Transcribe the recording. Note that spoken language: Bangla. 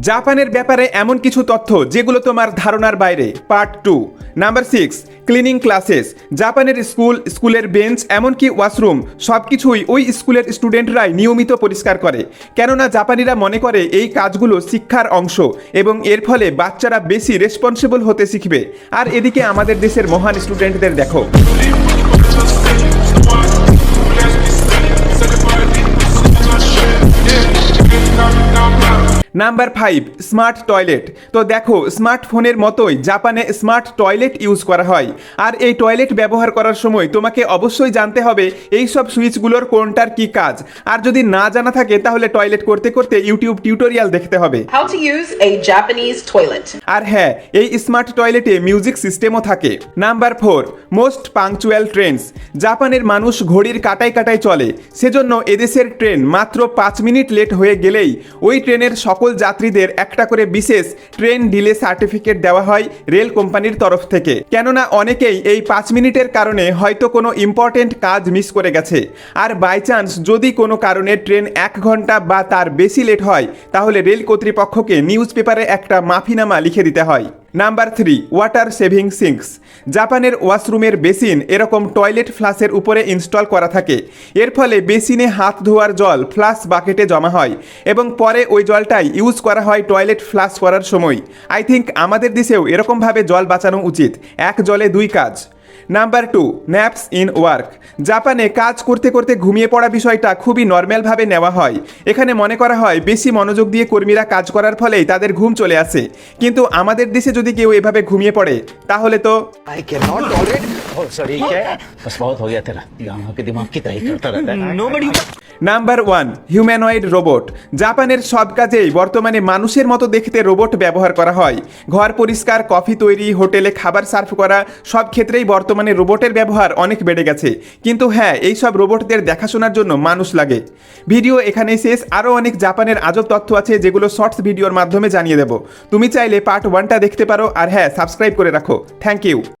জাপানের ব্যাপারে এমন কিছু তথ্য যেগুলো তোমার ধারণার বাইরে। Part two. Number six, cleaning classes. জাপানের স্কুল, স্কুলের বেঞ্চ, এমনকি ওয়াশরুম সব কিছুই ওই স্কুলের স্টুডেন্টরাই নিয়মিত পরিষ্কার করে। কেননা জাপানিরা মনে করে এই কাজগুলো শিক্ষার অংশ এবং এর ফলে বাচ্চারা বেশি রেসপন্সিবল হতে শিখবে। আর এদিকে আমাদের দেশের মহান স্টুডেন্টদের দেখো। Number five smart toilet. তো দেখো স্মার্টফোনের মতোই জাপানে স্মার্ট টয়লেট ইউজ করা হয়। আর এই টয়লেট ব্যবহার করার সময় তোমাকে অবশ্যই জানতে হবে এই সব সুইচগুলোর কোনটার কি কাজ। আর যদি না জানা থাকে তাহলে টয়লেট করতে করতে ইউটিউব টিউটোরিয়াল দেখতে হবে. আর হ্যাঁ এই স্মার্ট টয়লেটে মিউজিক সিস্টেমও থাকে। Number four most punctual trains. জাপানের মানুষ ঘড়ির কাটায় কাটায় চলে। সেজন্য এদেশের ট্রেন মাত্র পাঁচ মিনিট লেট হয়ে গেলেই ওই ট্রেনের সকল যাত্রীদের একটা করে বিশেষ ট্রেন ডিলে সার্টিফিকেট দেওয়া হয় রেল কোম্পানির তরফ থেকে। কেননা অনেকেই এই পাঁচ মিনিটের কারণে হয়তো কোনো ইম্পর্টেন্ট কাজ মিস করে গেছে। আর বাই চান্স যদি কোনো কারণে ট্রেন এক ঘণ্টা বা তার বেশি লেট হয়, তাহলে রেল কর্তৃপক্ষকে নিউজ পেপারে একটা মাফিনামা লিখে দিতে হয়। Number three water saving sinks জাপানের ওয়াশরুমের বেসিন এরকম টয়লেট ফ্লাসের উপরে ইনস্টল করা থাকে। এর ফলে বেসিনে হাত ধোয়ার জল ফ্লাস বাকেটে জমা হয় এবং পরে ওই জলটাই ইউজ করা হয় টয়লেট ফ্লাশ করার সময়। আই থিঙ্ক আমাদের দেশেও এরকমভাবে জল বাঁচানো উচিত। এক জলে দুই কাজ। Number two naps in work জাপানে কাজ করতে করতে ঘুমিয়ে পড়া বিষয়টা খুবই নর্মালভাবে নেওয়া হয় এখানে মনে করা হয় বেশি মনোযোগ দিয়ে কর্মীরা কাজ করার ফলেই তাদের ঘুম চলে আসে কিন্তু আমাদের দেশে যদি কেউ এভাবে ঘুমিয়ে পড়ে, তাহলে তো I can tolerate. Oh, sorry, क्या है? बस बहुत हो गया तेरा यहाँ के दिमाग की तही करता रहता है Nobody. Number one humanoid robot জাপানের সব কাজেই বর্তমানে মানুষের মতো দেখতে রোবট ব্যবহার করা হয় ঘর পরিষ্কার কফি তৈরি হোটেলে খাবার সার্ভ করা সব ক্ষেত্রেই বর্তমানে রোবটের ব্যবহার অনেক বেড়ে গেছে কিন্তু হ্যাঁ এই সব রোবটদের দেখাশোনার জন্য মানুষ লাগে ভিডিও এখানেই শেষ আরও অনেক জাপানের আজব তথ্য আছে যেগুলো শর্টস ভিডিওর মাধ্যমে জানিয়ে দেব তুমি চাইলে পার্ট ওয়ানটা দেখতে পারো আর হ্যাঁ সাবস্ক্রাইব করে রাখো থ্যাংক ইউ